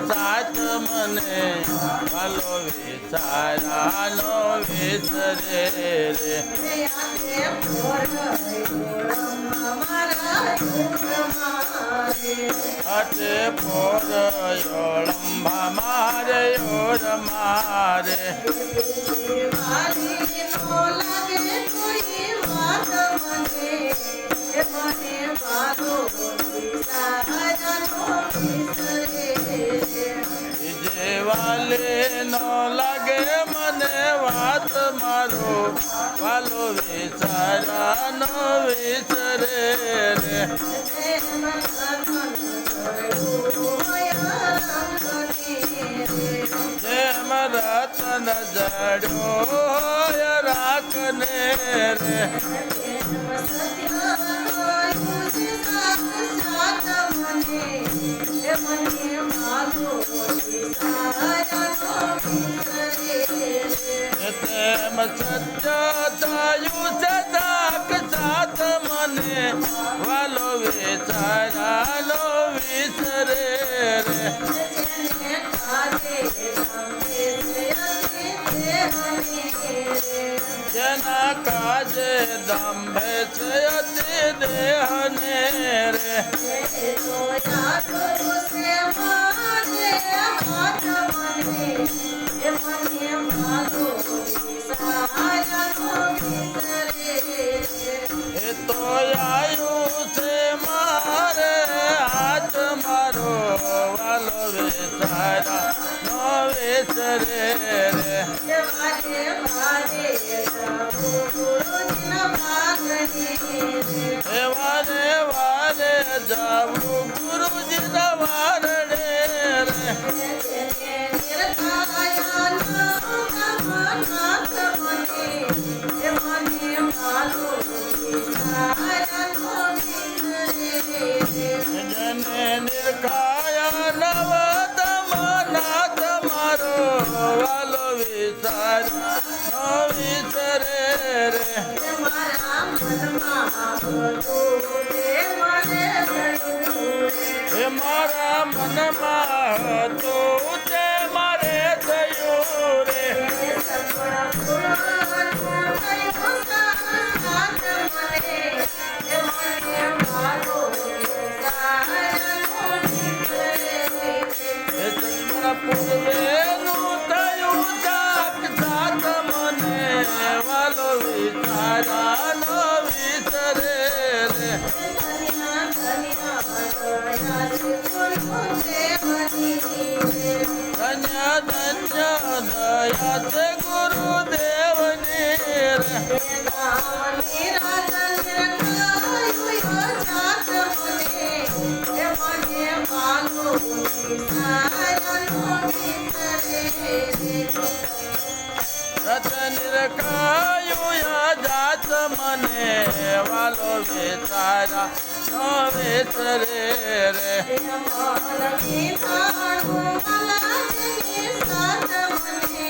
સાચ મને વાલો વિચારાનો વિસરે રે આજે પોર મારા મારે અટે પોર યોળંબા મારે યોર મારે જે વાલે નો લાગે મને વાત મારો, વાલો વિચારાનો વિચરે રે. જેમ રતન જડ્યો રાખને રે. સત્ય सच्चायु सदाक साथ मने वालो बेचारा लो विसरे जना काजे दम्भे से अति देहने रे। Yeah. નો વિસરે રે. ધન્ય દયા છે ગુરુદેવની રે રત નિરખાયું યા જાત મને વાલો વિચારા નો વિસરે રે. ಕಾತವನೇ